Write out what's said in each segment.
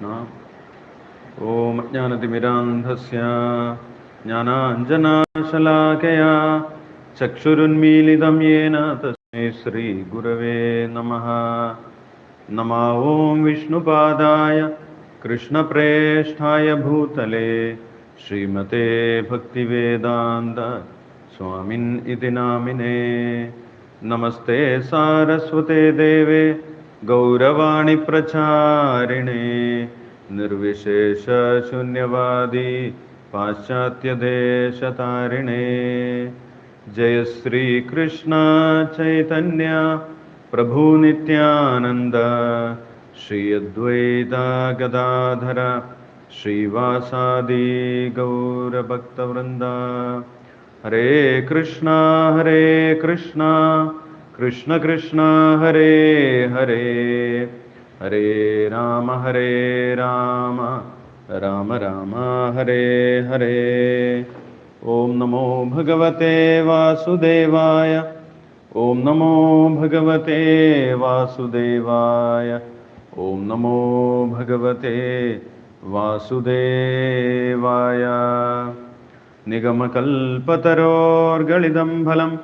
कृष्ण। ॐ ज्ञानतिमिरान्धस्य ज्ञानाञ्जनाशलाकया चक्षुरुन्मीलितं येन तस्मै श्रीगुरवे नमः। नमा ॐ विष्णुपादाय कृष्णप्रेष्ठाय भूतले श्रीमते भक्तिवेदान्त स्वामिन् इति नामिने। नमस्ते सारस्वते देवे गौरवाणिप्रचारिणे निर्विशेषशून्यवादी पाश्चात्यदेशतारिणे। जय श्रीकृष्ण चैतन्य प्रभुनित्यानन्द श्री अद्वैता गदाधरा श्रीवासादि गौरभक्तवृन्दा। हरे कृष्णा हरे कृष्णा। कृष्ण कृष्ण हरे हरे। हरे राम हरे राम। राम राम हरे हरे। ॐ नमो भगवते वासुदेवाय। ॐ नमो भगवते वासुदेवाय। ॐ नमो भगवते वासुदेवाय। निगमकल्पतरोर्गलिदं फलं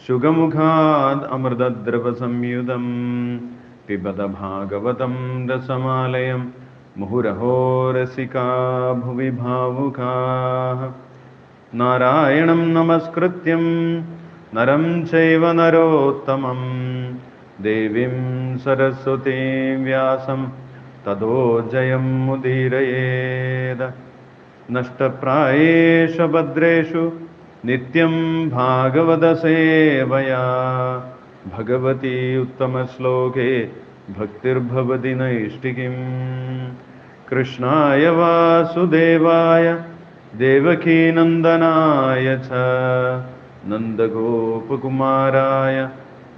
ശുഗമുഖാദ് അമൃതദ്രവസംയുതം പിബത ഭാഗവതം രസമാലയം മുഹുരഹോ രസികാ ഭുവി ഭാവുകാः നാരായണം നമസ്കൃത്യം നരം ചൈവ നരോത്തമം ദേവീം സരസ്വതീം വ്യാസം തദോ ജയം മുദീരയേത് നഷ്ടപ്രായേഷു ഭദ്രേഷു നിത്യം ഭാഗവതസേവയാ ഭഗവതി ഉത്തമശ്ലോകേ ഭക്തിർഭവതി നൈഷ്ഠികിം കൃഷ്ണായ വാസുദേവായ ദേവകീനന്ദനായ ച. നന്ദഗോപകുമാരായ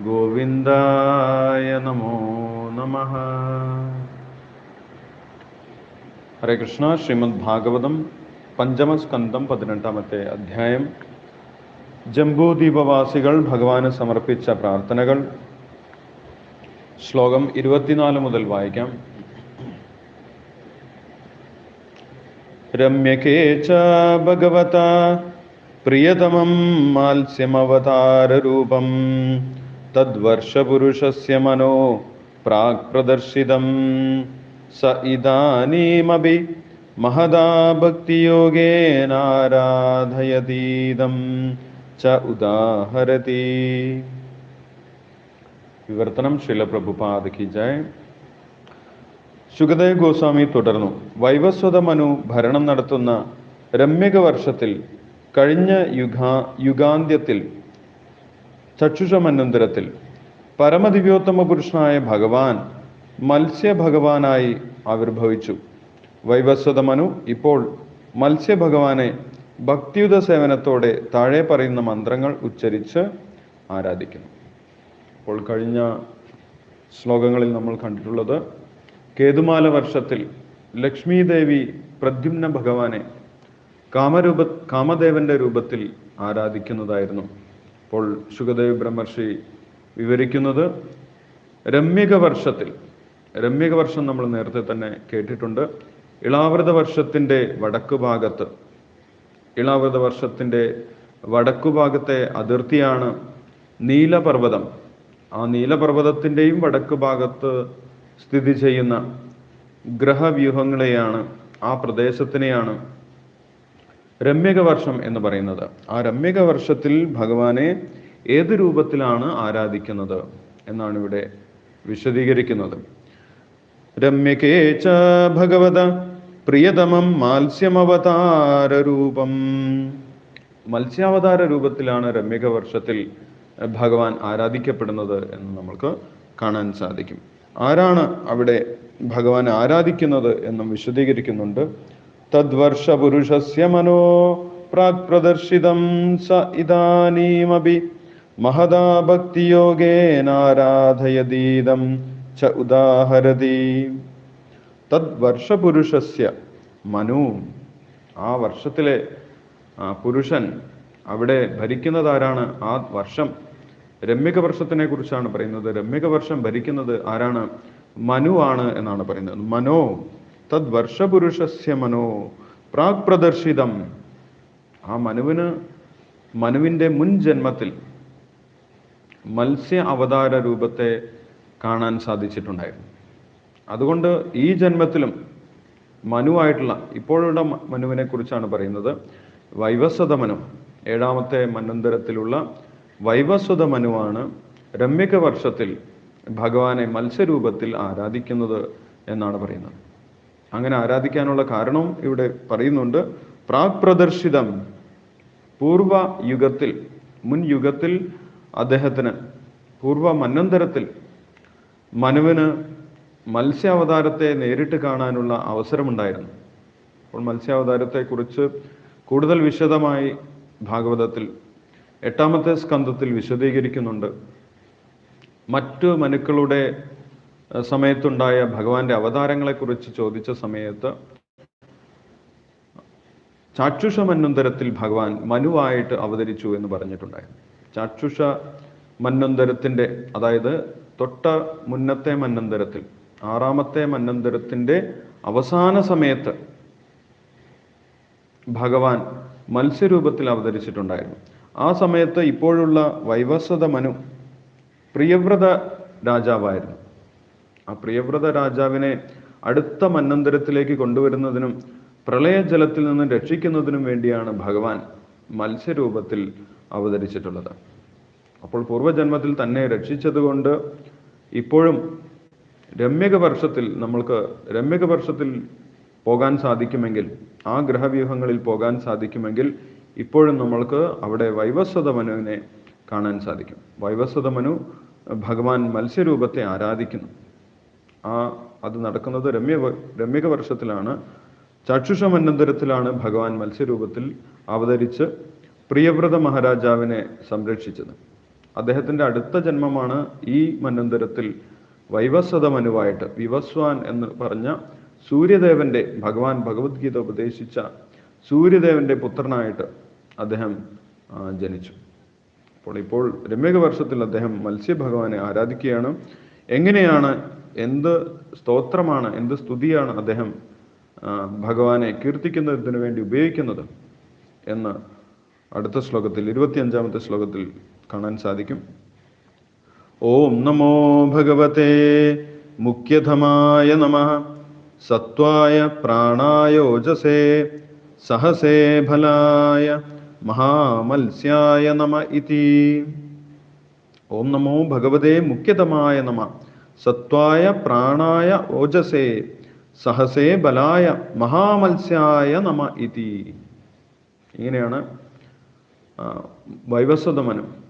ഗോവിന്ദായ നമോ നമ. ഹരേ കൃഷ്ണ ശ്രീമദ് ഭാഗവതം പഞ്ചമസ്കന്ധം പതിനെട്ടാമത്തെ അധ്യായം. ജംബൂദ്വീപവാസികൾ ഭഗവാന് സമർപ്പിച്ച പ്രാർത്ഥനകൾ. ശ്ലോകം ഇരുപത്തിനാല് മുതൽ വായിക്കാം. രമ്യകേ ച ഭഗവത പ്രിയതമം മാത്സ്യമവതാരൂപം തദ്വർഷപുരുഷസ്യ മനോ പ്രാക് പ്രദർശിതം സ ഇദാനീമപി മഹദാ ഭക്തിയോഗേനാരാധയതീതം ച ഉദാഹരതി. വിവർത്തനം ശിലപ്രഭുപാദ് കി ജയ്. ശുഗദേവ് ഗോസ്വാമി തുടർന്നു. വൈവസ്വത മനു ഭരണം നടത്തുന്ന രമ്യക വർഷത്തിൽ കഴിഞ്ഞ യുഗാ യുഗാന്ത്യത്തിൽ ചക്ഷുഷമന്വന്തരത്തിൽ പരമദിവ്യോത്തമ പുരുഷനായ ഭഗവാൻ മത്സ്യഭഗവാനായി ആവിർഭവിച്ചു. വൈവസ്വത മനു ഇപ്പോൾ മത്സ്യഭഗവാനെ ഭക്തിയുത സേവനത്തോടെ താഴെ പറയുന്ന മന്ത്രങ്ങൾ ഉച്ചരിച്ച് ആരാധിക്കുന്നു. അപ്പോൾ കഴിഞ്ഞ ശ്ലോകങ്ങളിൽ നമ്മൾ കണ്ടിട്ടുള്ളത് കേതുമാല വർഷത്തിൽ ലക്ഷ്മി ദേവി പ്രദ്യുമ്ന ഭഗവാനെ കാമരൂപ കാമദേവന്റെ രൂപത്തിൽ ആരാധിക്കുന്നതായിരുന്നു. അപ്പോൾ ശുഗദേവ് ബ്രഹ്മർഷി വിവരിക്കുന്നത് രമ്യക വർഷത്തിൽ രമ്യക വർഷം നമ്മൾ നേരത്തെ തന്നെ കേട്ടിട്ടുണ്ട് ഇളാവൃത വർഷത്തിന്റെ വടക്കു ഭാഗത്ത് ഇളാവൃത വർഷത്തിന്റെ വടക്കുഭാഗത്തെ അതിർത്തിയാണ് നീലപർവതം. ആ നീലപർവതത്തിന്റെയും വടക്കു ഭാഗത്ത് സ്ഥിതി ചെയ്യുന്ന ഗ്രഹവ്യൂഹങ്ങളെയാണ് ആ പ്രദേശത്തിനെയാണ് രമ്യക വർഷം എന്ന് പറയുന്നത്. ആ രമ്യക വർഷത്തിൽ ഭഗവാനെ ഏത് രൂപത്തിലാണ് ആരാധിക്കുന്നത് എന്നാണ് ഇവിടെ വിശദീകരിക്കുന്നത്. രമ്യകേ ച ഭഗവത പ്രിയതമം മാത്സ്യമവതാര രൂപം മത്സ്യാവതാര രൂപത്തിലാണ് രമ്യക വർഷത്തിൽ ഭഗവാൻ ആരാധിക്കപ്പെടുന്നത് എന്ന് നമ്മൾക്ക് കാണാൻ സാധിക്കും. ആരാണ് അവിടെ ഭഗവാൻ ആരാധിക്കുന്നത് എന്നും വിശദീകരിക്കുന്നുണ്ട്. തദ്വർഷ പുരുഷസ്യ മനോ പ്രാക് പ്രദർശിതം സ ഇദാനീമപി മഹദാ ഭക്തിയോഗേനാരാധയതീതം ച ഉദാഹരതി. തദ്വർഷപുരുഷസ്യ മനു. ആ വർഷത്തിലെ പുരുഷൻ അവിടെ ഭരിക്കുന്നത് ആരാണ് ആ വർഷം രമ്യക വർഷത്തിനെ കുറിച്ചാണ് പറയുന്നത്. രമ്യക വർഷം ഭരിക്കുന്നത് ആരാണ്? മനു ആണ് എന്നാണ് പറയുന്നത്. മനോ തദ് വർഷപുരുഷസ്യ മനോ പ്രാഗ് പ്രദർശിതം. ആ മനുവിന് മനുവിന്റെ മുൻ ജന്മത്തിൽ മത്സ്യ അവതാര രൂപത്തെ കാണാൻ സാധിച്ചിട്ടുണ്ടായിരുന്നു. അതുകൊണ്ട് ഈ ജന്മത്തിലും മനുവായിട്ടുള്ള ഇപ്പോഴുള്ള മനുവിനെ കുറിച്ചാണ് പറയുന്നത്. വൈവസ്വത മനു ഏഴാമത്തെ മന്വന്തരത്തിലുള്ള വൈവസ്വത മനുവാണ് രമ്യക വർഷത്തിൽ ഭഗവാനെ മത്സ്യരൂപത്തിൽ ആരാധിക്കുന്നത് എന്നാണ് പറയുന്നത്. അങ്ങനെ ആരാധിക്കാനുള്ള കാരണവും ഇവിടെ പറയുന്നുണ്ട്. പ്രാക് പ്രദർശിതം പൂർവ യുഗത്തിൽ മുൻ യുഗത്തിൽ അദ്ദേഹത്തിന് പൂർവ മന്നന്തരത്തിൽ മനുവിന് മത്സ്യാവതാരത്തെ നേരിട്ട് കാണാനുള്ള അവസരമുണ്ടായിരുന്നു. അപ്പോൾ മത്സ്യാവതാരത്തെക്കുറിച്ച് കൂടുതൽ വിശദമായി ഭാഗവതത്തിൽ എട്ടാമത്തെ സ്കന്ധത്തിൽ വിശദീകരിക്കുന്നുണ്ട്. മറ്റു മനുക്കളുടെ സമയത്തുണ്ടായ ഭഗവാന്റെ അവതാരങ്ങളെക്കുറിച്ച് ചോദിച്ച സമയത്ത് ചാക്ഷുഷ മന്വന്തരത്തിൽ ഭഗവാൻ മനുവായിട്ട് അവതരിച്ചു എന്ന് പറഞ്ഞിട്ടുണ്ടായിരുന്നു. ചാക്ഷുഷ മന്വന്തരത്തിന്റെ അതായത് തൊട്ട മുന്നത്തെ മന്വന്തരത്തിൽ ആറാമത്തെ മന്നന്തരത്തിന്റെ അവസാന സമയത്ത് ഭഗവാൻ മത്സ്യരൂപത്തിൽ അവതരിച്ചിട്ടുണ്ടായിരുന്നു. ആ സമയത്ത് ഇപ്പോഴുള്ള വൈവസ്വത മനു പ്രിയവ്രത രാജാവായിരുന്നു. ആ പ്രിയവ്രത രാജാവിനെ അടുത്ത മന്നന്തരത്തിലേക്ക് കൊണ്ടുവരുന്നതിനും പ്രളയജലത്തിൽ നിന്ന് രക്ഷിക്കുന്നതിനും വേണ്ടിയാണ് ഭഗവാൻ മത്സ്യരൂപത്തിൽ അവതരിച്ചിട്ടുള്ളത്. അപ്പോൾ പൂർവജന്മത്തിൽ തന്നെ രക്ഷിച്ചതുകൊണ്ട് ഇപ്പോഴും രമ്യക വർഷത്തിൽ നമ്മൾക്ക് രമ്യക വർഷത്തിൽ പോകാൻ സാധിക്കുമെങ്കിൽ ആ ഗ്രഹവ്യൂഹങ്ങളിൽ പോകാൻ സാധിക്കുമെങ്കിൽ ഇപ്പോഴും നമ്മൾക്ക് അവിടെ വൈവസ്വത മനുവിനെ കാണാൻ സാധിക്കും. വൈവസ്വത മനു ഭഗവാൻ മത്സ്യരൂപത്തെ ആരാധിക്കുന്നു. ആ അത് നടക്കുന്നത് രമ്യ രമ്യക വർഷത്തിലാണ് ചക്ഷുഷ മന്നന്തരത്തിലാണ് ഭഗവാൻ മത്സ്യരൂപത്തിൽ അവതരിച്ച് പ്രിയവ്രത മഹാരാജാവിനെ സംരക്ഷിച്ചത്. അദ്ദേഹത്തിന്റെ അടുത്ത ജന്മമാണ് ഈ മന്നന്തരത്തിൽ വൈവസ്വത മനുവായിട്ട് വിവസ്വാൻ എന്ന് പറഞ്ഞ സൂര്യദേവന്റെ ഭഗവാൻ ഭഗവത്ഗീത ഉപദേശിച്ച സൂര്യദേവന്റെ പുത്രനായിട്ട് അദ്ദേഹം ജനിച്ചു. അപ്പോൾ ഇപ്പോൾ രമ്യക വർഷത്തിൽ അദ്ദേഹം മത്സ്യഭഗവാനെ ആരാധിക്കുകയാണ്. എങ്ങനെയാണ് എന്ത് സ്തോത്രമാണ് എന്ത് സ്തുതിയാണ് അദ്ദേഹം ഭഗവാനെ കീർത്തിക്കുന്നതിന് വേണ്ടി ഉപയോഗിക്കുന്നത് എന്ന് അടുത്ത ശ്ലോകത്തിൽ ഇരുപത്തിയഞ്ചാമത്തെ ശ്ലോകത്തിൽ കാണാൻ സാധിക്കും. ഓം നമോ ഭഗവത്തെ മുഖ്യധമായ നമ. സത്വായ പ്രാണായോജസേ. സഹസേ ഫലായ മഹാമത്സ്യായ നമ ഇതി. ഓം നമോ ഭഗവതേ. മുഖ്യതമായ നമ. സത്വായ പ്രാണായ ഓജസേ. സഹസേ ബലായ മഹാമത്സ്യായ നമ ഇതി. ഇങ്ങനെയാണ് വൈവസ്വതമനം.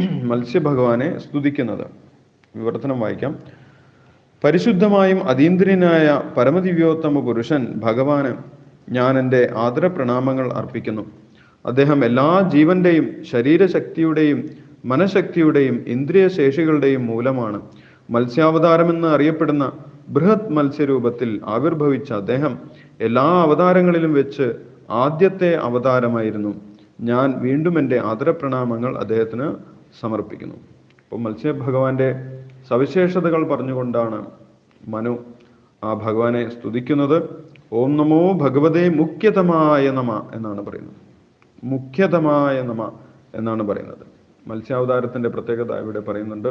മത്സ്യഭഗവാനെ സ്തുതിക്കുന്നത്. വിവർത്തനം വായിക്കാം. പരിശുദ്ധമായും അതീന്ദ്രനായ പരമദിവ്യോത്തമ പുരുഷൻ ഭഗവാന് ഞാൻ എന്റെ ആദര പ്രണാമങ്ങൾ അർപ്പിക്കുന്നു. അദ്ദേഹം എല്ലാ ജീവന്റെയും ശരീരശക്തിയുടെയും മനഃശക്തിയുടെയും ഇന്ദ്രിയ ശേഷികളുടെയും മൂലമാണ്. മത്സ്യാവതാരമെന്ന് അറിയപ്പെടുന്ന ബൃഹത് മത്സ്യരൂപത്തിൽ ആവിർഭവിച്ച അദ്ദേഹം എല്ലാ അവതാരങ്ങളിലും വെച്ച് ആദ്യത്തെ അവതാരമായിരുന്നു. ഞാൻ വീണ്ടും എന്റെ ആദരപ്രണാമങ്ങൾ അദ്ദേഹത്തിന് സമർപ്പിക്കുന്നു. അപ്പോൾ മത്സ്യഭഗവാന്റെ സവിശേഷതകൾ പറഞ്ഞുകൊണ്ടാണ് മനു ആ ഭഗവാനെ സ്തുതിക്കുന്നത്. ഓം നമോ ഭഗവതേ മുഖ്യതമായ നമ എന്നാണ് പറയുന്നത്. മുഖ്യതമായ നമ എന്നാണ് പറയുന്നത്. മത്സ്യാവതാരത്തിന്റെ പ്രത്യേകത ഇവിടെ പറയുന്നുണ്ട്.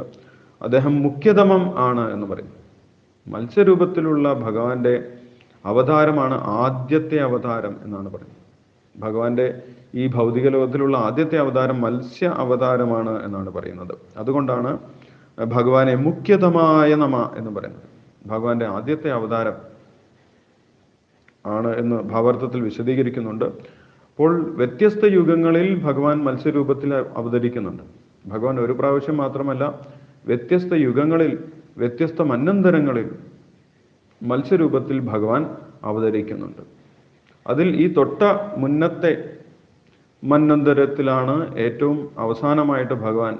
അദ്ദേഹം മുഖ്യതമം ആണ് എന്ന് പറയുന്നു മത്സ്യരൂപത്തിലുള്ള ഭഗവാന്റെ അവതാരമാണ് ആദ്യത്തെ അവതാരം എന്നാണ് പറയുന്നത്. ഭഗവാന്റെ ഈ ഭൗതിക ലോകത്തിലുള്ള ആദ്യത്തെ അവതാരം മത്സ്യ അവതാരമാണ് എന്നാണ് പറയുന്നത്. അതുകൊണ്ടാണ് ഭഗവാനെ മുഖ്യതമായ നമ എന്ന് പറയുന്നത്. ഭഗവാന്റെ ആദ്യത്തെ അവതാരം ആണ് എന്ന് ഭാവാർത്ഥത്തിൽ വിശദീകരിക്കുന്നുണ്ട്. അപ്പോൾ വ്യത്യസ്ത യുഗങ്ങളിൽ ഭഗവാൻ മത്സ്യരൂപത്തിൽ അവതരിക്കുന്നുണ്ട്. ഭഗവാൻ ഒരു പ്രാവശ്യം മാത്രമല്ല വ്യത്യസ്ത യുഗങ്ങളിൽ വ്യത്യസ്ത മന്നന്തരങ്ങളിൽ മത്സ്യരൂപത്തിൽ ഭഗവാൻ അവതരിക്കുന്നുണ്ട്. അതിൽ ഈ തൊട്ട മുന്നത്തെ മന്നന്തരത്തിലാണ് ഏറ്റവും അവസാനമായിട്ട് ഭഗവാൻ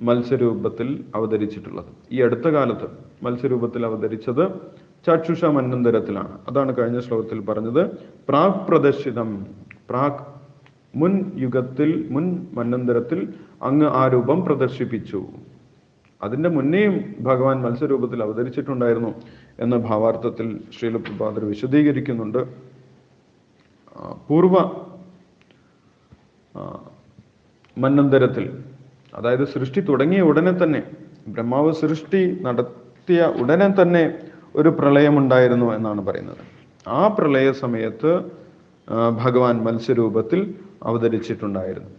മത്സ്യരൂപത്തിൽ അവതരിച്ചിട്ടുള്ളത്. ഈ അടുത്ത കാലത്ത് മത്സ്യരൂപത്തിൽ അവതരിച്ചത് ചക്ഷുഷ മന്നന്തരത്തിലാണ്. അതാണ് കഴിഞ്ഞ ശ്ലോകത്തിൽ പറഞ്ഞത്. പ്രാക് പ്രദർശിതം. പ്രാക് മുൻ യുഗത്തിൽ മുൻ മന്നന്തരത്തിൽ അങ്ങ് ആ രൂപം പ്രദർശിപ്പിച്ചു. അതിന്റെ മുന്നേയും ഭഗവാൻ മത്സ്യരൂപത്തിൽ അവതരിച്ചിട്ടുണ്ടായിരുന്നു എന്ന് ഭാവാർത്ഥത്തിൽ ശ്രീലപ്രഭാതർ വിശദീകരിക്കുന്നുണ്ട്. പൂർവ മന്നന്തരത്തിൽ അതായത് സൃഷ്ടി തുടങ്ങിയ ഉടനെ തന്നെ ബ്രഹ്മാവ് സൃഷ്ടി നടത്തിയ ഉടനെ തന്നെ ഒരു പ്രളയമുണ്ടായിരുന്നു എന്നാണ് പറയുന്നത്. ആ പ്രളയ സമയത്ത് ഭഗവാൻ മത്സ്യരൂപത്തിൽ അവതരിച്ചിട്ടുണ്ടായിരുന്നു.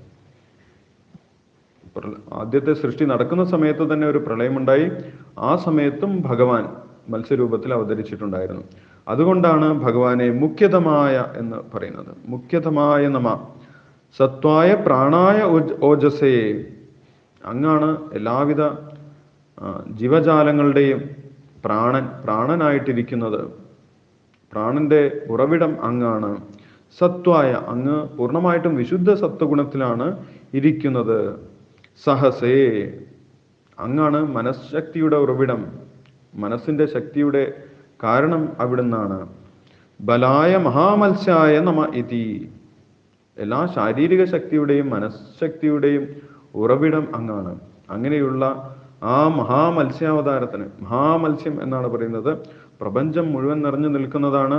ആദ്യത്തെ സൃഷ്ടി നടക്കുന്ന സമയത്ത് തന്നെ ഒരു പ്രളയമുണ്ടായി. ആ സമയത്തും ഭഗവാൻ മത്സ്യരൂപത്തിൽ അവതരിച്ചിട്ടുണ്ടായിരുന്നു. അതുകൊണ്ടാണ് ഭഗവാനെ മുഖ്യതമായ എന്ന് പറയുന്നത്. മുഖ്യതമായ നമ. സത്വായ പ്രാണായ ഓജസയെ അങ്ങാണ് എല്ലാവിധ ജീവജാലങ്ങളുടെയും പ്രാണൻ പ്രാണനായിട്ടിരിക്കുന്നത്. പ്രാണന്റെ ഉറവിടം അങ്ങാണ്. സത്വായ അങ്ങ് പൂർണമായിട്ടും വിശുദ്ധ സത്വഗുണത്തിലാണ് ഇരിക്കുന്നത്. സഹസേ. അങ്ങാണ് മനഃശക്തിയുടെ ഉറവിടം. മനസ്സിന്റെ ശക്തിയുടെ കാരണം അവിടുന്നാണ്. ബലായ മഹാമത്സ്യായ നമ ഇതി. എല്ലാ ശാരീരിക ശക്തിയുടെയും മനഃശക്തിയുടെയും ഉറവിടം അങ്ങാണ്. അങ്ങനെയുള്ള ആ മഹാമത്സ്യാവതാരത്തിന് മഹാമത്സ്യം എന്നാണ് പറയുന്നത് പ്രപഞ്ചം മുഴുവൻ നിറഞ്ഞു നിൽക്കുന്നതാണ്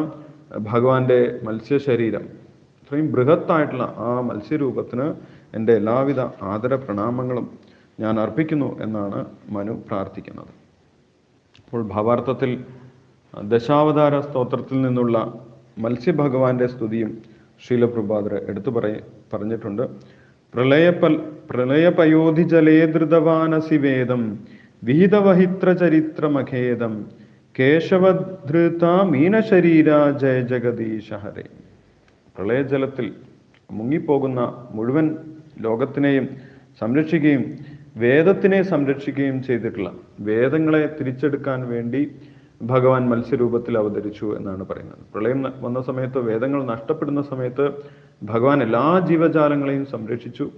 ഭഗവാന്റെ മത്സ്യ ശരീരം അത്രയും ബൃഹത്തായിട്ടുള്ള ആ മത്സ്യരൂപത്തിന് എന്റെ എല്ലാവിധ ആദര പ്രണാമങ്ങളും ഞാൻ അർപ്പിക്കുന്നു എന്നാണ് മനു പ്രാർത്ഥിക്കുന്നത്. അപ്പോൾ ഭാവാർത്ഥത്തിൽ ദശാവതാര സ്തോത്രത്തിൽ നിന്നുള്ള മത്സ്യഭഗവാന്റെ സ്തുതിയും ശീലപ്രഭാതർ എടുത്തു പറയ പറഞ്ഞിട്ടുണ്ട്. പ്രളയപൽ പ്രളയപയോധി ജലേ ധൃതവാനസി വേദം വിഹിതവഹിത്ര ചരിത്രമഖേദം കേശവധൃത മീനശരീര ജയ ജഗദീശ പ്രളയജലത്തിൽ മുങ്ങിപ്പോകുന്ന മുഴുവൻ ലോകത്തിനെയും സംരക്ഷിക്കുകയും വേദത്തിനെ സംരക്ഷിക്കുകയും ചെയ്തിട്ടുള്ള വേദങ്ങളെ തിരിച്ചെടുക്കാൻ വേണ്ടി ഭഗവാൻ മത്സ്യരൂപത്തിൽ അവതരിച്ചു എന്നാണ് പറയുന്നത്. പ്രളയം വന്ന സമയത്ത് വേദങ്ങൾ നഷ്ടപ്പെടുന്ന സമയത്ത് ഭഗവാൻ എല്ലാ ജീവജാലങ്ങളെയും സംരക്ഷിച്ചു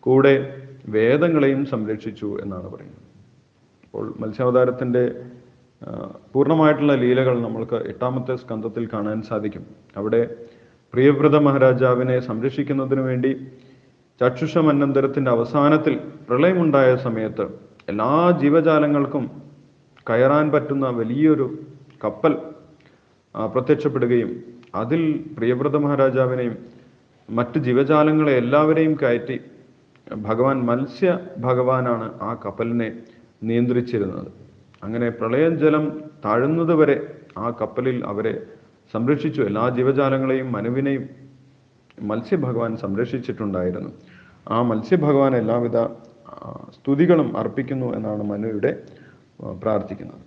കൂടെ വേദങ്ങളെയും സംരക്ഷിച്ചു എന്നാണ് പറയുന്നത്. അപ്പോൾ മത്സ്യാവതാരത്തിന്റെ പൂർണമായിട്ടുള്ള ലീലകൾ നമ്മൾക്ക് എട്ടാമത്തെ സ്കന്ധത്തിൽ കാണാൻ സാധിക്കും. അവിടെ പ്രിയവ്രത മഹാരാജാവിനെ സംരക്ഷിക്കുന്നതിനു വേണ്ടി ചക്ഷുഷ മന്നന്തരത്തിന്റെ അവസാനത്തിൽ പ്രളയമുണ്ടായ സമയത്ത് എല്ലാ ജീവജാലങ്ങൾക്കും കയറാൻ പറ്റുന്ന വലിയൊരു കപ്പൽ പ്രത്യക്ഷപ്പെടുകയും അതിൽ പ്രിയവ്രത മഹാരാജാവിനെയും മറ്റ് ജീവജാലങ്ങളെ എല്ലാവരെയും കയറ്റി ഭഗവാൻ മത്സ്യ ഭഗവാനാണ് ആ കപ്പലിനെ നിയന്ത്രിച്ചിരുന്നത്. അങ്ങനെ പ്രളയം ജലം താഴുന്നത് വരെ ആ കപ്പലിൽ അവരെ സംരക്ഷിച്ചു. എല്ലാ ജീവജാലങ്ങളെയും മനുവിനെയും മത്സ്യഭഗവാൻ സംരക്ഷിച്ചിട്ടുണ്ടായിരുന്നു. ആ മത്സ്യഭഗവാൻ എല്ലാവിധ സ്തുതികളും അർപ്പിക്കുന്നു എന്നാണ് മനുവിടെ പ്രാർത്ഥിക്കുന്നത്.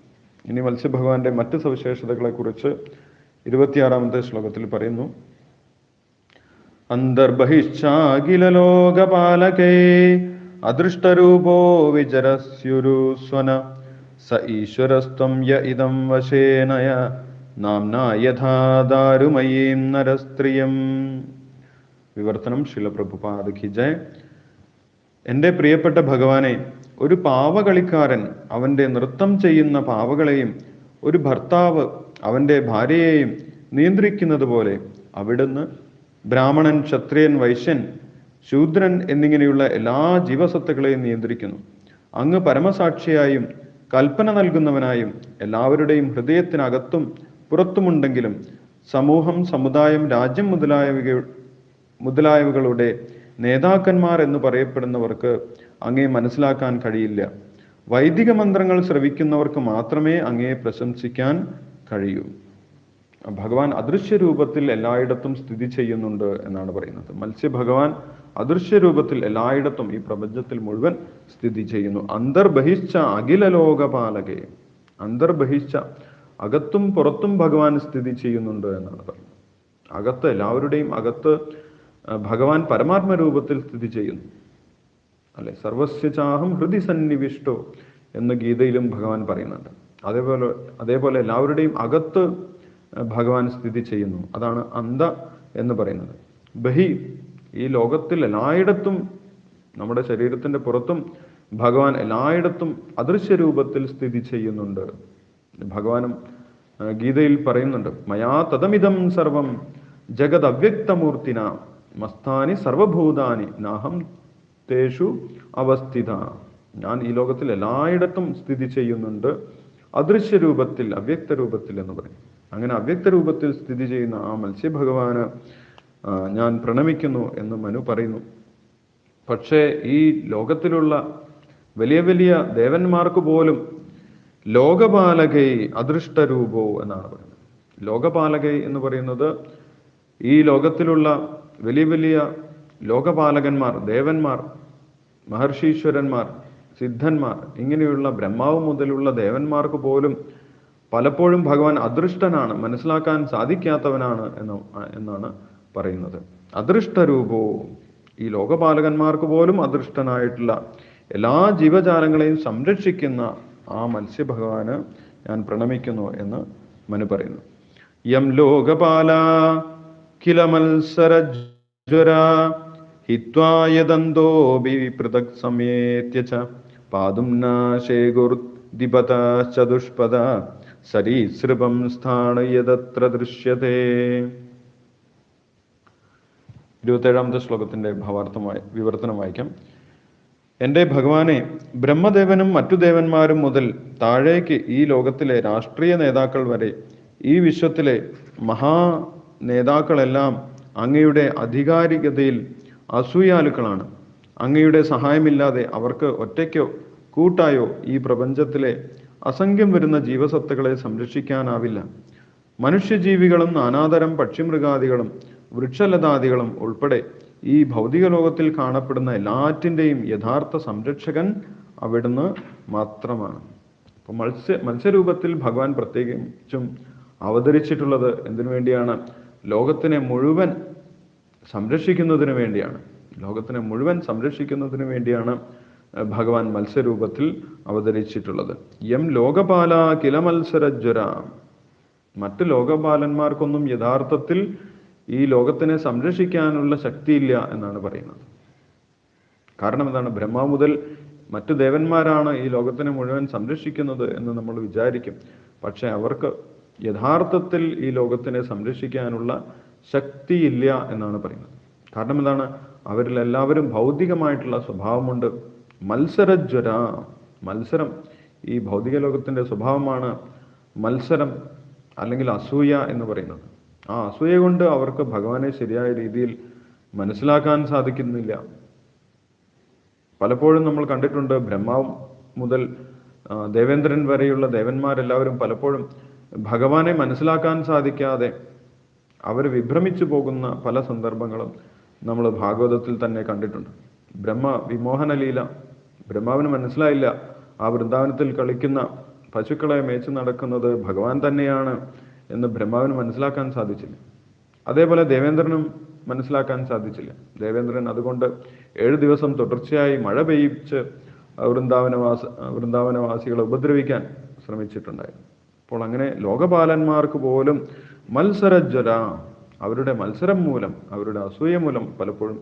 ഇനി മത്സ്യഭഗവാന്റെ മറ്റ് സവിശേഷതകളെ കുറിച്ച് ഇരുപത്തിയാറാമത്തെ ശ്ലോകത്തിൽ പറയുന്നു. അന്തർബഹിശ്ചാഖിലോകപാലകേ അദൃഷ്ടരൂപോ വിചരസ്യുരുസ്വന സ ഈശ്വരസ്ത്വം യ ഇതം വശേനയ നാംനായഥാദാരുമയീം യഥാ ദാരുമയീം നരസ്ത്രിയം. വിവർത്തനം ശിലപ്രഭുപാദ് ജയ. എന്റെ പ്രിയപ്പെട്ട ഭഗവാനെ ഒരു പാവകളിക്കാരൻ അവന്റെ നൃത്തം ചെയ്യുന്ന പാവകളെയും ഒരു ഭർത്താവ് അവന്റെ ഭാര്യയെയും നിയന്ത്രിക്കുന്നത് പോലെ അവിടുന്ന് ബ്രാഹ്മണൻ ക്ഷത്രിയൻ വൈശ്യൻ ശൂദ്രൻ എന്നിങ്ങനെയുള്ള എല്ലാ ജീവസത്തുക്കളെയും നിയന്ത്രിക്കുന്നു. അങ്ങ് പരമസാക്ഷിയായും കൽപ്പന നൽകുന്നവനായും എല്ലാവരുടെയും ഹൃദയത്തിനകത്തും പുറത്തുമുണ്ടെങ്കിലും സമൂഹം സമുദായം രാജ്യം മുതലായവ മുതലായവകളുടെ നേതാക്കന്മാർ എന്ന് പറയപ്പെടുന്നവർക്ക് അങ്ങേ മനസ്സിലാക്കാൻ കഴിയില്ല. വൈദിക മന്ത്രങ്ങൾ ശ്രവിക്കുന്നവർക്ക് മാത്രമേ അങ്ങയെ പ്രശംസിക്കാൻ കഴിയൂ. ഭഗവാൻ അദൃശ്യ രൂപത്തിൽ എല്ലായിടത്തും സ്ഥിതി ചെയ്യുന്നുണ്ട് എന്നാണ് പറയുന്നത്. മത്സ്യ ഭഗവാൻ അദൃശ്യ രൂപത്തിൽ എല്ലായിടത്തും ഈ പ്രപഞ്ചത്തിൽ മുഴുവൻ സ്ഥിതി ചെയ്യുന്നു. അന്തർബഹിച്ച അഖില ലോകപാലകെ. അന്തർബഹിച്ച അകത്തും പുറത്തും ഭഗവാൻ സ്ഥിതി ചെയ്യുന്നുണ്ട് എന്നാണ് പറയുന്നത്. അകത്ത് എല്ലാവരുടെയും അകത്ത് ഭഗവാൻ പരമാത്മ രൂപത്തിൽ സ്ഥിതി ചെയ്യുന്നു. അല്ലെ? സർവസ്യചാഹം ഹൃദി സന്നിവിഷ്ടോ എന്ന് ഗീതയിലും ഭഗവാൻ പറയുന്നുണ്ട്. അതേപോലെ അതേപോലെ എല്ലാവരുടെയും അകത്ത് ഭഗവാൻ സ്ഥിതി ചെയ്യുന്നു. അതാണ് അന്ത എന്ന് പറയുന്നത്. ബഹി ഈ ലോകത്തിൽ എല്ലായിടത്തും നമ്മുടെ ശരീരത്തിന്റെ പുറത്തും ഭഗവാൻ എല്ലായിടത്തും അദൃശ്യ രൂപത്തിൽ സ്ഥിതി ചെയ്യുന്നുണ്ട്. ഭഗവാനും ഗീതയിൽ പറയുന്നുണ്ട് മയാ തദമിതം സർവം ജഗത് അവ്യക്തമൂർത്തിന മസ്താനി സർവഭൂതാനി നാഹം തേഷു അവസ്ഥിത. ഞാൻ ഈ ലോകത്തിൽ എല്ലായിടത്തും സ്ഥിതി ചെയ്യുന്നുണ്ട്. അദൃശ്യ രൂപത്തിൽ അവ്യക്ത രൂപത്തിൽ എന്ന് പറയും. അങ്ങനെ അവ്യക്ത രൂപത്തിൽ സ്ഥിതി ചെയ്യുന്ന ആ മത്സ്യഭഗവാന് ഞാൻ പ്രണമിക്കുന്നു എന്ന് മനു പറയുന്നു. പക്ഷേ ഈ ലോകത്തിലുള്ള വലിയ വലിയ ദേവന്മാർക്ക് പോലും ലോകപാലകൈ അദൃഷ്ടരൂപോ എന്നാണ് പറയുന്നത്. ലോകപാലകൈ എന്ന് പറയുന്നത് ഈ ലോകത്തിലുള്ള വലിയ വലിയ ലോകപാലകന്മാർ ദേവന്മാർ മഹർഷീശ്വരന്മാർ സിദ്ധന്മാർ ഇങ്ങനെയുള്ള ബ്രഹ്മാവ് മുതലുള്ള ദേവന്മാർക്ക് പോലും പലപ്പോഴും ഭഗവാൻ അദൃഷ്ടനാണ് മനസ്സിലാക്കാൻ സാധിക്കാത്തവനാണ് എന്ന് എന്നാണ് പറയുന്നത്. അദൃഷ്ടരൂപോ ഈ ലോകപാലകന്മാർക്ക് പോലും അദൃഷ്ടനായിട്ടുള്ള എല്ലാ ജീവജാലങ്ങളെയും സംരക്ഷിക്കുന്ന ആ മത്സ്യഭഗവാന് ഞാൻ പ്രണമിക്കുന്നു എന്ന് മനു പറയുന്നു. യം ലോകപാല കില മത്സരജ്വര ഹിത്വായദന്തോപി പൃഥക് സമേത്യ ച പാതും നാശേകുർദിപത ചതുഷ്പദ സരീസൃപം സ്ഥാണയതത്ര ദൃശ്യത്തെ ഇരുപത്തേഴാമത്തെ ശ്ലോകത്തിന്റെ ഭാവാർത്ഥമായി വിവർത്തനം വായിക്കാം. എന്റെ ഭഗവാനെ ബ്രഹ്മദേവനും മറ്റു ദേവന്മാരും മുതൽ താഴേക്ക് ഈ ലോകത്തിലെ രാഷ്ട്രീയ നേതാക്കൾ വരെ ഈ വിശ്വത്തിലെ മഹാ നേതാക്കളെല്ലാം അങ്ങയുടെ അധികാരികതയിൽ അസൂയാലുക്കളാണ്. അങ്ങയുടെ സഹായമില്ലാതെ അവർക്ക് ഒറ്റയ്ക്കോ കൂട്ടായോ ഈ പ്രപഞ്ചത്തിലെ അസംഖ്യം വരുന്ന ജീവസത്തുക്കളെ സംരക്ഷിക്കാനാവില്ല. മനുഷ്യജീവികളും നാനാതരം പക്ഷിമൃഗാദികളും വൃക്ഷലതാദികളും ഉൾപ്പെടെ ഈ ഭൗതിക ലോകത്തിൽ കാണപ്പെടുന്ന എല്ലാറ്റിന്റെയും യഥാർത്ഥ സംരക്ഷകൻ അവിടുന്ന് മാത്രമാണ്. അപ്പൊ മത്സ്യ മത്സ്യരൂപത്തിൽ ഭഗവാൻ പ്രത്യേകിച്ചും അവതരിച്ചിട്ടുള്ളത് എന്തിനു വേണ്ടിയാണ്? ലോകത്തിനെ മുഴുവൻ സംരക്ഷിക്കുന്നതിന് വേണ്ടിയാണ്. ലോകത്തിനെ മുഴുവൻ സംരക്ഷിക്കുന്നതിന് വേണ്ടിയാണ് ഭഗവാൻ മത്സ്യരൂപത്തിൽ അവതരിച്ചിട്ടുള്ളത്. യം ലോകപാല കില മത്സരജ്വര മറ്റ് ലോകപാലന്മാർക്കൊന്നും യഥാർത്ഥത്തിൽ ഈ ലോകത്തിനെ സംരക്ഷിക്കാനുള്ള ശക്തിയില്ല എന്നാണ് പറയുന്നത്. കാരണം എന്താണ്? ബ്രഹ്മ മുതൽ മറ്റു ദേവന്മാരാണ് ഈ ലോകത്തിനെ മുഴുവൻ സംരക്ഷിക്കുന്നത് എന്ന് നമ്മൾ വിചാരിക്കും. പക്ഷെ അവർക്ക് യഥാർത്ഥത്തിൽ ഈ ലോകത്തിനെ സംരക്ഷിക്കാനുള്ള ശക്തിയില്ല എന്നാണ് പറയുന്നത്. കാരണം എന്താണ്? അവരിൽ എല്ലാവരും ഭൗതികമായിട്ടുള്ള സ്വഭാവമുണ്ട്. മത്സരജ്വര മത്സരം. ഈ ഭൗതിക ലോകത്തിന്റെ സ്വഭാവമാണ് മത്സരം അല്ലെങ്കിൽ അസൂയ എന്ന് പറയുന്നത്. ആ അസൂയ കൊണ്ട് അവർക്ക് ഭഗവാനെ ശരിയായ രീതിയിൽ മനസ്സിലാക്കാൻ സാധിക്കുന്നില്ല. പലപ്പോഴും നമ്മൾ കണ്ടിട്ടുണ്ട് ബ്രഹ്മാവ് മുതൽ ദേവേന്ദ്രൻ വരെയുള്ള ദേവന്മാരെല്ലാവരും പലപ്പോഴും ഭഗവാനെ മനസ്സിലാക്കാൻ സാധിക്കാതെ അവർ വിഭ്രമിച്ചു പോകുന്ന പല സന്ദർഭങ്ങളും നമ്മൾ ഭാഗവതത്തിൽ തന്നെ കണ്ടിട്ടുണ്ട്. ബ്രഹ്മ വിമോഹനലീല ബ്രഹ്മാവിന് മനസ്സിലായില്ല. ആ വൃന്ദാവനത്തിൽ കളിക്കുന്ന പശുക്കളെ മേച്ച് നടക്കുന്നത് ഭഗവാൻ തന്നെയാണ് എന്ന് ബ്രഹ്മാവിന് മനസ്സിലാക്കാൻ സാധിച്ചില്ല. അതേപോലെ ദേവേന്ദ്രനും മനസ്സിലാക്കാൻ സാധിച്ചില്ല. ദേവേന്ദ്രൻ അതുകൊണ്ട് ഏഴ് ദിവസം തുടർച്ചയായി മഴ പെയ്യിച്ച് വൃന്ദാവനവാസ വൃന്ദാവനവാസികളെ ഉപദ്രവിക്കാൻ ശ്രമിച്ചിട്ടുണ്ടായിരുന്നു. അപ്പോൾ അങ്ങനെ ലോകപാലന്മാർക്ക് പോലും മത്സരജ്വല അവരുടെ മത്സരം മൂലം അവരുടെ അസൂയ മൂലം പലപ്പോഴും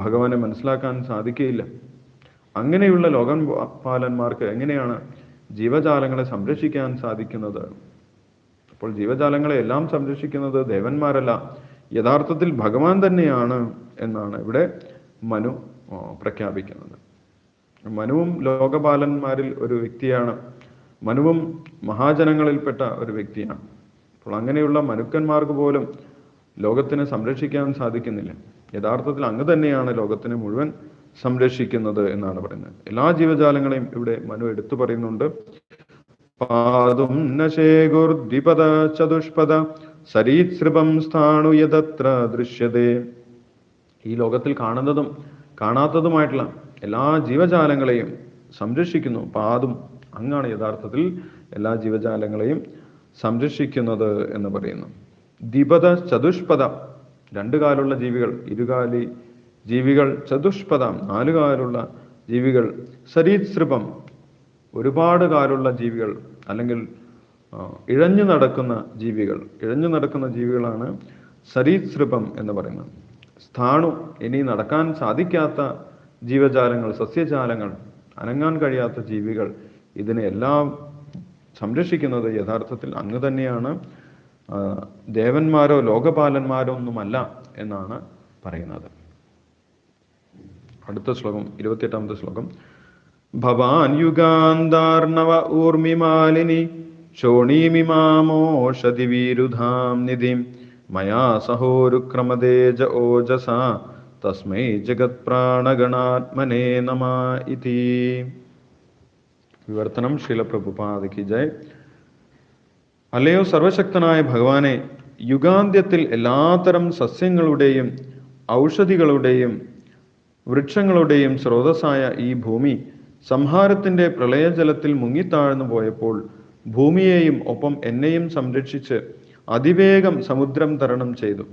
ഭഗവാനെ മനസ്സിലാക്കാൻ സാധിക്കുകയില്ല. അങ്ങനെയുള്ള ലോകപാലന്മാർക്ക് എങ്ങനെയാണ് ജീവജാലങ്ങളെ സംരക്ഷിക്കാൻ സാധിക്കുന്നത്? അപ്പോൾ ജീവജാലങ്ങളെ എല്ലാം സംരക്ഷിക്കുന്നത് ദേവന്മാരല്ല യഥാർത്ഥത്തിൽ ഭഗവാൻ തന്നെയാണ് എന്നാണ് ഇവിടെ മനു പ്രഖ്യാപിക്കുന്നത്. മനുവും ലോകപാലന്മാരിൽ ഒരു വ്യക്തിയാണ്. മനുവും മഹാജനങ്ങളിൽപ്പെട്ട ഒരു വ്യക്തിയാണ്. അപ്പോൾ അങ്ങനെയുള്ള മനുക്കന്മാർക്ക് പോലും ലോകത്തിനെ സംരക്ഷിക്കാൻ സാധിക്കുന്നില്ല. യഥാർത്ഥത്തിൽ അങ്ങ് തന്നെയാണ് ലോകത്തിനെ മുഴുവൻ സംരക്ഷിക്കുന്നത് എന്നാണ് പറയുന്നത്. എല്ലാ ജീവജാലങ്ങളെയും ഇവിടെ മനു എടുത്തു പറയുന്നുണ്ട്. പാതും നശേഗുർദ്വിപദ ചതുഷ്പദ സരീസൃപം സ്ഥാണു യതത്ര ദൃശ്യതേ. ഈ ലോകത്തിൽ കാണുന്നതും കാണാത്തതുമായിട്ടുള്ള എല്ലാ ജീവജാലങ്ങളെയും സംരക്ഷിക്കുന്നു. പാതും അങ്ങാണ് യഥാർത്ഥത്തിൽ എല്ലാ ജീവജാലങ്ങളെയും സംരക്ഷിക്കുന്നത് എന്ന് പറയുന്നു. ദ്വിപദ ചതുഷ്പദ രണ്ടു കാലുള്ള ജീവികൾ ഇരുകാലി ജീവികൾ ചതുഷ്പദം നാലുകാലുള്ള ജീവികൾ സരീസൃപം ഒരുപാട് കാലുള്ള ജീവികൾ അല്ലെങ്കിൽ ഇഴഞ്ഞു നടക്കുന്ന ജീവികൾ. ഇഴഞ്ഞു നടക്കുന്ന ജീവികളാണ് സരീസൃപം എന്ന് പറയുന്നത്. സ്ഥാണു ഇനി നടക്കാൻ സാധിക്കാത്ത ജീവജാലങ്ങൾ സസ്യജാലങ്ങൾ അനങ്ങാൻ കഴിയാത്ത ജീവികൾ ഇതിനെ എല്ലാം സംരക്ഷിക്കുന്നത് യഥാർത്ഥത്തിൽ അങ്ങ് തന്നെയാണ് ദേവന്മാരോ ലോകപാലന്മാരോ ഒന്നുമല്ല എന്നാണ് പറയുന്നത്. അടുത്ത ശ്ലോകം ഇരുപത്തിയെട്ടാമത്തെ ശ്ലോകം. ഭവാൻ യുഗാന്താർണവ ഊർമിമാലിനി ശോണീമിമാമോഷതി വീരുധാം നിധിം. മയാ സഹോരുക്രമതേജ ഓജസ തസ്മൈ ജഗത് പ്രാണഗണാത്മനേ നമ ഇതി. വിവർത്തനം ശീലപ്രഭുപാദിക്ക് ജയ്. അല്ലയോ സർവശക്തനായ ഭഗവാനെ യുഗാന്ത്യത്തിൽ എല്ലാത്തരം സസ്യങ്ങളുടെയും ഔഷധികളുടെയും വൃക്ഷങ്ങളുടെയും സ്രോതസ്സായ ഈ ഭൂമി സംഹാരത്തിന്റെ പ്രളയജലത്തിൽ മുങ്ങിത്താഴ്ന്നു പോയപ്പോൾ ഭൂമിയെയും ഒപ്പം എന്നെയും സംരക്ഷിച്ച് അതിവേഗം സമുദ്രം തരണം ചെയ്തു.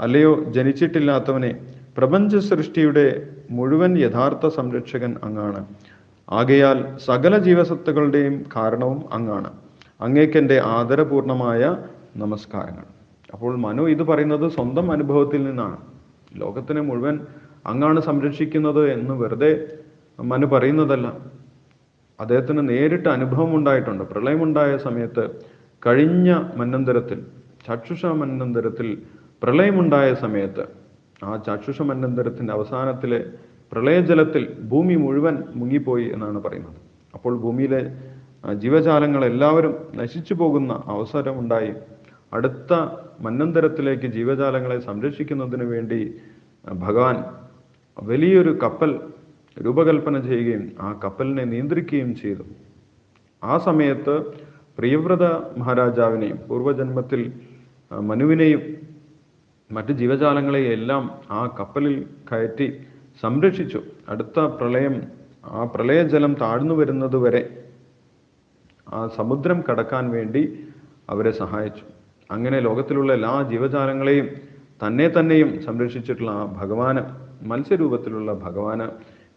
അല്ലയോ ജനിച്ചിട്ടില്ലാത്തവനെ പ്രപഞ്ച സൃഷ്ടിയുടെ മുഴുവൻ യഥാർത്ഥ സംരക്ഷകൻ അങ്ങാണ്. ആകയാൽ സകല ജീവസത്തുക്കളുടെയും കാരണവും അങ്ങാണ്. അങ്ങേക്കെന്റെ ആദരപൂർണമായ നമസ്കാരങ്ങൾ. അപ്പോൾ മനു ഇത് പറയുന്നത് സ്വന്തം അനുഭവത്തിൽ നിന്നാണ്. ലോകത്തിനെ മുഴുവൻ അങ്ങാണ് സംരക്ഷിക്കുന്നത് എന്ന് വെറുതെ മനു പറയുന്നതല്ല. അദ്ദേഹത്തിന് നേരിട്ട് അനുഭവം ഉണ്ടായിട്ടുണ്ട്. പ്രളയമുണ്ടായ സമയത്ത് കഴിഞ്ഞ മന്നന്തരത്തിൽ ചക്ഷുഷ മന്നന്തരത്തിൽ പ്രളയമുണ്ടായ സമയത്ത് ആ ചക്ഷുഷ മന്നന്തരത്തിന്റെ അവസാനത്തിലെ പ്രളയജലത്തിൽ ഭൂമി മുഴുവൻ മുങ്ങിപ്പോയി എന്നാണ് പറയുന്നത്. അപ്പോൾ ഭൂമിയിലെ ജീവജാലങ്ങൾ എല്ലാവരും നശിച്ചു പോകുന്ന അവസരമുണ്ടായി. അടുത്ത മന്നന്തരത്തിലേക്ക് ജീവജാലങ്ങളെ സംരക്ഷിക്കുന്നതിന് വേണ്ടി ഭഗവാൻ വലിയൊരു കപ്പൽ രൂപകൽപ്പന ചെയ്യുകയും ആ കപ്പലിനെ നിയന്ത്രിക്കുകയും ചെയ്തു. ആ സമയത്ത് പ്രിയവ്രത മഹാരാജാവിനെയും പൂർവജന്മത്തിൽ മനുവിനെയും മറ്റ് ജീവജാലങ്ങളെയും എല്ലാം ആ കപ്പലിൽ കയറ്റി സംരക്ഷിച്ചു. അടുത്ത പ്രളയം ആ പ്രളയജലം താഴ്ന്നു വരുന്നത് വരെ ആ സമുദ്രം കടക്കാൻ വേണ്ടി അവരെ സഹായിച്ചു. അങ്ങനെ ലോകത്തിലുള്ള എല്ലാ ജീവജാലങ്ങളെയും തന്നെ തന്നെയും സംരക്ഷിച്ചിട്ടുള്ള ആ ഭഗവാന് മത്സ്യരൂപത്തിലുള്ള ഭഗവാന്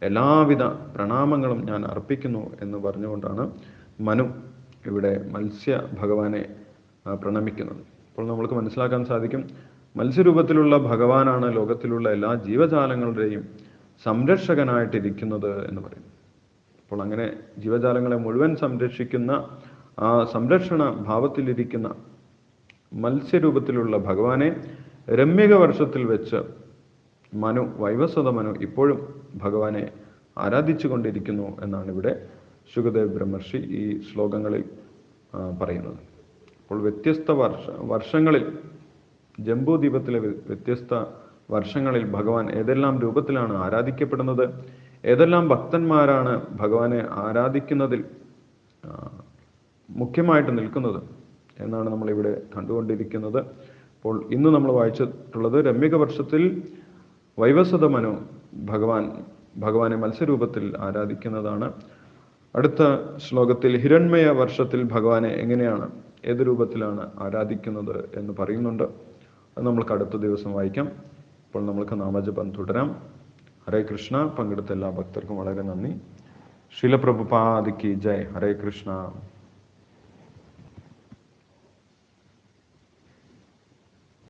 എല്ലാവിധ പ്രണാമങ്ങളും ഞാൻ അർപ്പിക്കുന്നു എന്ന് പറഞ്ഞുകൊണ്ടാണ് മനു ഇവിടെ മത്സ്യ ഭഗവാനെ പ്രണമിക്കുന്നത്. അപ്പോൾ നമ്മൾക്ക് മനസ്സിലാക്കാൻ സാധിക്കും മത്സ്യരൂപത്തിലുള്ള ഭഗവാനാണ് ലോകത്തിലുള്ള എല്ലാ ജീവജാലങ്ങളുടെയും സംരക്ഷകനായിട്ടിരിക്കുന്നത് എന്ന് പറയുന്നു. അപ്പോൾ അങ്ങനെ ജീവജാലങ്ങളെ മുഴുവൻ സംരക്ഷിക്കുന്ന ആ സംരക്ഷണ ഭാവത്തിലിരിക്കുന്ന മത്സ്യരൂപത്തിലുള്ള ഭഗവാനെ രമ്യക വർഷത്തിൽ വെച്ച് മനു വൈവസ്വത മനു ഇപ്പോഴും ഭഗവാനെ ആരാധിച്ചു കൊണ്ടിരിക്കുന്നു എന്നാണ് ഇവിടെ ശുഗദേവ് ബ്രഹ്മർഷി ഈ ശ്ലോകങ്ങളിൽ പറയുന്നത്. അപ്പോൾ വ്യത്യസ്ത വർഷ വർഷങ്ങളിൽ ജംബൂദ്വീപത്തിലെ വ്യ- വ്യത്യസ്ത വർഷങ്ങളിൽ ഭഗവാൻ ഏതെല്ലാം രൂപത്തിലാണ് ആരാധിക്കപ്പെടുന്നത് ഏതെല്ലാം ഭക്തന്മാരാണ് ഭഗവാനെ ആരാധിക്കുന്നതിൽ മുഖ്യമായിട്ട് നിൽക്കുന്നത് എന്നാണ് നമ്മളിവിടെ കണ്ടുകൊണ്ടിരിക്കുന്നത്. അപ്പോൾ ഇന്ന് നമ്മൾ വായിച്ചിട്ടുള്ളത് രമ്യക വർഷത്തിൽ വൈവസത മനു ഭഗവാൻ ഭഗവാനെ മത്സ്യരൂപത്തിൽ ആരാധിക്കുന്നതാണ്. അടുത്ത ശ്ലോകത്തിൽ ഹിരൺമയ വർഷത്തിൽ ഭഗവാനെ എങ്ങനെയാണ് ഏത് രൂപത്തിലാണ് ആരാധിക്കുന്നത് എന്ന് പറയുന്നുണ്ട്. അത് നമ്മൾക്ക് അടുത്ത ദിവസം വായിക്കാം. അപ്പോൾ നമ്മൾക്ക് നാമജപം തുടരാം. ഹരേ കൃഷ്ണ. പങ്കെടുത്ത എല്ലാ ഭക്തർക്കും വളരെ നന്ദി. ശീലപ്രഭുപാദിക്ക് ജയ്. ഹരേ കൃഷ്ണ.